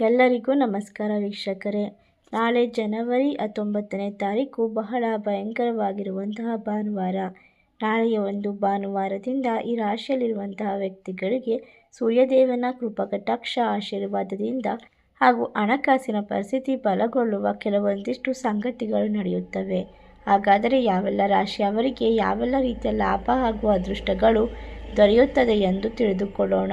ಎಲ್ಲರಿಗೂ ನಮಸ್ಕಾರ ವೀಕ್ಷಕರೇ. ನಾಳೆ ಜನವರಿ ಹತ್ತೊಂಬತ್ತನೇ ತಾರೀಕು ಬಹಳ ಭಯಂಕರವಾಗಿರುವಂತಹ ಭಾನುವಾರ. ನಾಳೆಯ ಒಂದು ಭಾನುವಾರದಿಂದ ಈ ರಾಶಿಯಲ್ಲಿರುವಂತಹ ವ್ಯಕ್ತಿಗಳಿಗೆ ಸೂರ್ಯದೇವನ ಕೃಪಕಟಾಕ್ಷ ಆಶೀರ್ವಾದದಿಂದ ಹಾಗೂ ಹಣಕಾಸಿನ ಪರಿಸ್ಥಿತಿ ಬಲಗೊಳ್ಳುವ ಕೆಲವೊಂದಿಷ್ಟು ಸಂಗತಿಗಳು ನಡೆಯುತ್ತವೆ. ಹಾಗಾದರೆ ಯಾವೆಲ್ಲ ರಾಶಿಯವರಿಗೆ ಯಾವೆಲ್ಲ ರೀತಿಯ ಲಾಭ ಹಾಗೂ ಅದೃಷ್ಟಗಳು ದೊರೆಯುತ್ತದೆ ಎಂದು ತಿಳಿದುಕೊಳ್ಳೋಣ.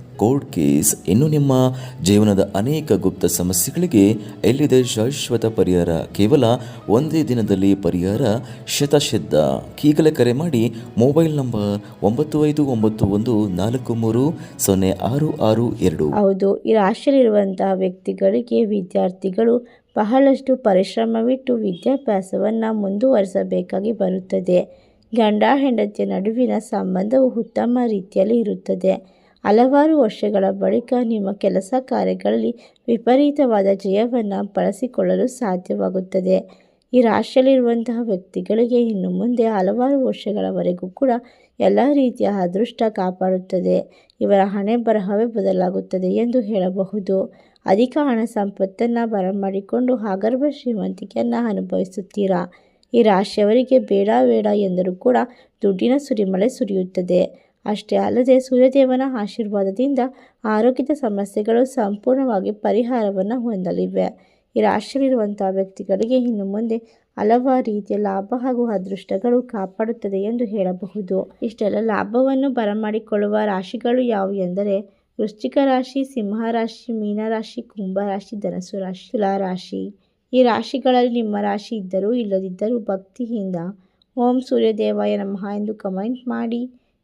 ಕೋರ್ಟ್ ಕೇಸ್ ಇನ್ನು ನಿಮ್ಮ ಜೀವನದ ಅನೇಕ ಗುಪ್ತ ಸಮಸ್ಯೆಗಳಿಗೆ ಎಲ್ಲಿದೆ ಶಾಶ್ವತ ಪರಿಹಾರ? ಕೇವಲ ಒಂದೇ ದಿನದಲ್ಲಿ ಪರಿಹಾರ? ಶತಸಿದ್ಧ ಈಗಲೇ ಕರೆ ಮಾಡಿ ಮೊಬೈಲ್ ನಂಬರ್ ಒಂಬತ್ತು ಐದು ಒಂಬತ್ತು ಒಂದು ನಾಲ್ಕು ಮೂರು ಸೊನ್ನೆ ಆರು ಆರು ಎರಡು. ಹೌದು, ಈ ರಾಶಿಯಲ್ಲಿರುವಂತಹ ವ್ಯಕ್ತಿಗಳಿಗೆ ವಿದ್ಯಾರ್ಥಿಗಳು ಬಹಳಷ್ಟು ಪರಿಶ್ರಮವಿಟ್ಟು ವಿದ್ಯಾಭ್ಯಾಸವನ್ನು ಮುಂದುವರಿಸಬೇಕಾಗಿ ಬರುತ್ತದೆ. ಗಂಡ, ಹೆಂಡತಿಯ ನಡುವಿನ ಸಂಬಂಧವು ಉತ್ತಮ ರೀತಿಯಲ್ಲಿ ಇರುತ್ತದೆ. ಹಲವಾರು ವರ್ಷಗಳ ಬಳಿಕ ನಿಮ್ಮ ಕೆಲಸ ಕಾರ್ಯಗಳಲ್ಲಿ ವಿಪರೀತವಾದ ಜಯವನ್ನು ಬಳಸಿಕೊಳ್ಳಲು ಸಾಧ್ಯವಾಗುತ್ತದೆ. ಈ ರಾಶಿಯಲ್ಲಿರುವಂತಹ ವ್ಯಕ್ತಿಗಳಿಗೆ ಇನ್ನು ಮುಂದೆ ಹಲವಾರು ವರ್ಷಗಳವರೆಗೂ ಕೂಡ ಎಲ್ಲ ರೀತಿಯ ಅದೃಷ್ಟ ಕಾಪಾಡುತ್ತದೆ. ಇವರ ಹಣೆ ಬರಹವೇ ಬದಲಾಗುತ್ತದೆ ಎಂದು ಹೇಳಬಹುದು. ಅಧಿಕ ಹಣ ಸಂಪತ್ತನ್ನು ಬರಮಾಡಿಕೊಂಡು ಆಗರ್ಭ ಶ್ರೀಮಂತಿಕೆಯನ್ನು ಅನುಭವಿಸುತ್ತೀರಾ? ಈ ರಾಶಿಯವರಿಗೆ ಬೇಡ ಬೇಡ ಎಂದರೂ ಕೂಡ ದುಡ್ಡಿನ ಸುರಿಮಳೆ ಸುರಿಯುತ್ತದೆ. ಅಷ್ಟೇ ಅಲ್ಲದೆ ಸೂರ್ಯದೇವನ ಆಶೀರ್ವಾದದಿಂದ ಆರೋಗ್ಯದ ಸಮಸ್ಯೆಗಳು ಸಂಪೂರ್ಣವಾಗಿ ಪರಿಹಾರವನ್ನು ಹೊಂದಲಿವೆ. ಈ ರಾಶಿಯಲ್ಲಿರುವಂತಹ ವ್ಯಕ್ತಿಗಳಿಗೆ ಇನ್ನು ಮುಂದೆ ಹಲವಾರು ರೀತಿಯ ಲಾಭ ಹಾಗೂ ಅದೃಷ್ಟಗಳು ಕಾಪಾಡುತ್ತದೆ ಎಂದು ಹೇಳಬಹುದು. ಇಷ್ಟೆಲ್ಲ ಲಾಭವನ್ನು ಬರಮಾಡಿಕೊಳ್ಳುವ ರಾಶಿಗಳು ಯಾವುವು ಎಂದರೆ ವೃಶ್ಚಿಕ ರಾಶಿ, ಸಿಂಹ ರಾಶಿ ಮೀನರಾಶಿ ಕುಂಭರಾಶಿ ಧನಸು ರಾಶಿ ತುಲಾರಾಶಿ ಈ ರಾಶಿಗಳಲ್ಲಿ ನಿಮ್ಮ ರಾಶಿ ಇದ್ದರೂ ಇಲ್ಲದಿದ್ದರೂ ಭಕ್ತಿಯಿಂದ ಓಂ ಸೂರ್ಯದೇವಾಯ ನಮಃ ಎಂದು ಕಮೆಂಟ್ ಮಾಡಿ.